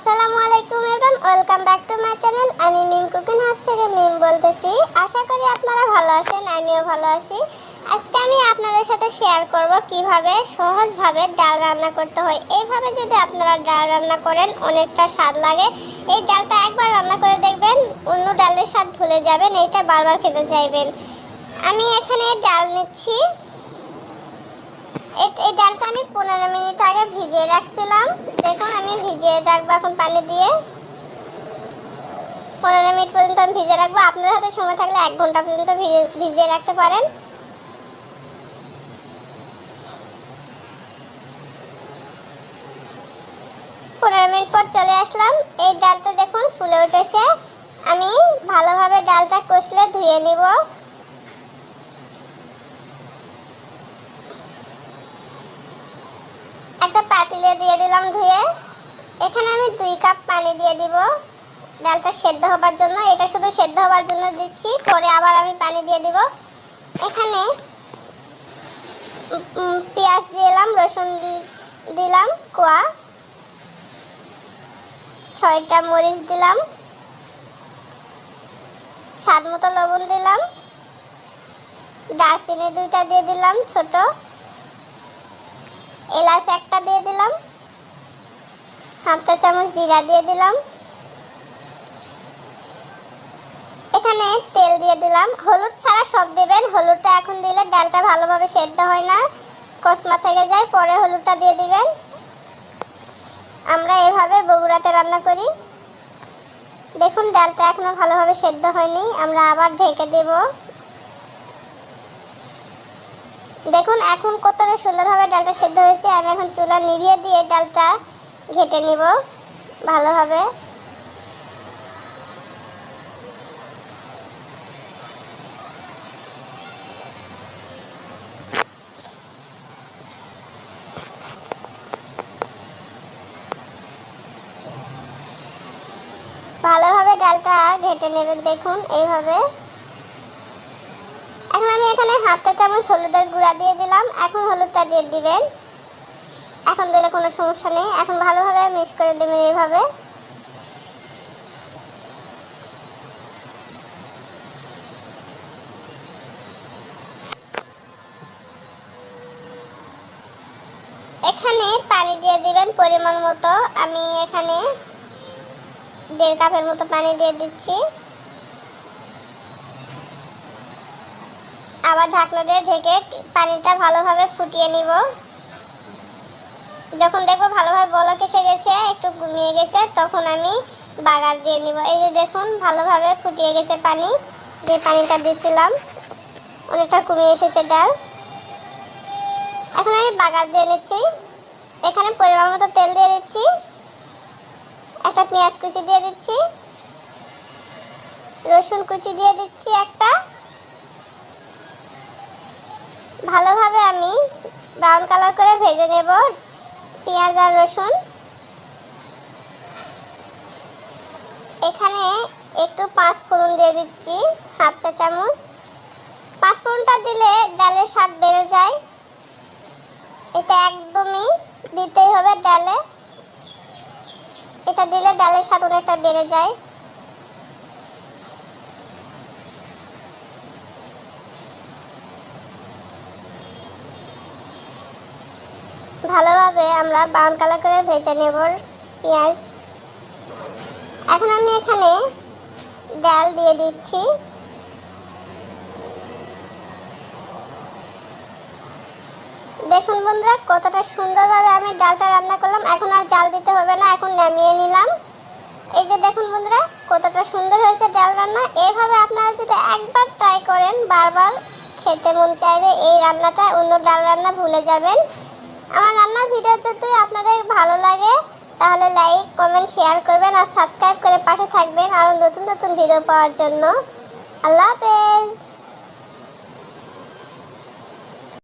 আসসালামু আলাইকুম everyone welcome back to my channel আমি মিম কুকিং হাউস থেকে মিম বলতেছি। আশা করি আপনারা ভালো আছেন, আমিও ভালো আছি। আজকে আমি আপনাদের সাথে শেয়ার করব কীভাবে সহজভাবে ডাল রান্না করতে হয়। এইভাবে যদি আপনারা ডাল রান্না করেন, অনেকটা স্বাদ লাগে। এই ডালটা একবার রান্না করে দেখবেন, অন্য ডালের স্বাদ ভুলে যাবেন, এটা বারবার খেতে চাইবেন। আমি এখানে ডাল নিচ্ছি। এই ডালটা আমি পনেরো মিনিট আগে ভিজিয়ে রাখছিলাম। দেখুন, আমি ভিজিয়ে রাখব এখন পানি দিয়ে। পনেরো মিনিট পর্যন্ত আমি ভিজিয়ে রাখব। আপনাদের হাতে সময় থাকলে এক ঘণ্টা পর্যন্ত ভিজে- ভিজিয়ে রাখতে পারেন। পনেরো মিনিট পর চলে আসলাম। এই ডালটা দেখুন ফুলে উঠেছে। আমি ভালোভাবে ডালটা কষলে ধুয়ে নিব। একটা পাতিলে দিয়ে দিলাম ধুয়ে। এখানে আমি দুই কাপ পানি দিয়ে দিব। ডালটা সেদ্ধ হবার জন্য। এটা শুধু সেদ্ধ হবার জন্য দিচ্ছি, পরে আবার আমি পানি দিয়ে দিব। এখানে পেঁয়াজ দিলাম রসুন দিলাম, কোয়া। ছয়টা মরিচ দিলাম। স্বাদ মতো লবণ দিলাম। দারচিনি দুইটা দিয়ে দিলাম, ছোট। এলাচ একটা দিয়ে দিলাম। হাফটা চামচ জিরা দিয়ে দিলাম। এখানে তেল দিয়ে দিলাম। হলুদ ছাড়া সব দেবেন। হলুদটা এখন দিলে ডালটা ভালোভাবে সেদ্ধ হয় না। কসমা থেকে যায়, পরে হলুদটা দিয়ে দিবেন। আমরা এভাবে বগুড়াতে রান্না করি। দেখুন, ডালটা এখনও ভালোভাবে সেদ্ধ হয়নি। আমরা আবার ঢেকে দেবো। দেখুন, এখন কতটা সুন্দরভাবে ডালটা সেদ্ধ হয়েছে। আমি এখন চুলা নিভিয়ে দিয়ে ডালটা ঘেটে নিব ভালোভাবে। ভালোভাবে ডালটা ঘেটে নেবেন, দেখুন, এইভাবে। এখন আমি এখানে হাফটা চামচ হলুদের গুঁড়া দিয়ে দিলাম। এখন হলুদটা দিয়ে দিবেন। এখন দিলে কোনো সমস্যা নেই। এখন ভালোভাবে মিক্স করে দেবেন এইভাবে এখানে পানি দিয়ে দিবেন পরিমাণ মতো। আমি এখানে দেড় কাপের মতো পানি দিয়ে দিচ্ছি। আবার ঢাকনা দিয়ে ঢেকে পানিটা ভালোভাবে ফুটিয়ে নিব। যখন দেখব ভালোভাবে বলক এসে গেছে, একটু ঘুমিয়ে গেছে, তখন আমি বাগার দিয়ে নিব। এই যে দেখুন, ভালোভাবে ফুটিয়ে গেছে পানি, যে পানিটা দিয়েছিলাম অনেকটা কমিয়ে এসেছে ডাল। এখন আমি বাগার দিয়ে নিচ্ছি। এখানে পরিমাণ মতো তেল দিয়ে দিচ্ছি। একটা পেঁয়াজ কুচি দিয়ে দিচ্ছি। রসুন কুচি দিয়ে দিচ্ছি একটা। ভালোভাবে আমি ব্রাউন কালার করে ভেজে নেব, পেঁয়াজ আর রসুন। এখানে একটু পাঁচ ফোড়ন দিয়ে দিচ্ছি, হাফ চা চামচ। পাঁচ ফোড়নটা দিলে ডালের স্বাদ বেড়ে যায়। এটা একদমই দিতেই হবে ডালে। এটা দিলে ডালের স্বাদ অনেকটা বেড়ে যায়। ভালোভাবে আমরা ব্রাউন কালার করে ভেজে নেব পেঁয়াজ। এখন আমি এখানে ডাল দিয়ে দিচ্ছি। দেখুন বন্ধুরা, কতটা সুন্দরভাবে আমি ডালটা রান্না করলাম। এখন আর জাল দিতে হবে না, এখন নামিয়ে নিলাম। এই যে দেখুন বন্ধুরা, কতটা সুন্দর হয়েছে ডাল রান্না। এভাবে আপনারা যদি একবার ট্রাই করেন, বারবার খেতে মন চাইবে, এই রান্নাটা অন্য ডাল রান্না ভুলে যাবেন। আমার রান্নার ভিডিও যদি আপনাদের ভালো লাগে, তাহলে লাইক কমেন্ট শেয়ার করবেন আর সাবস্ক্রাইব করে পাশে থাকবেন আরও নতুন নতুন ভিডিও পাওয়ার জন্য। আল্লাহ হাফেজ!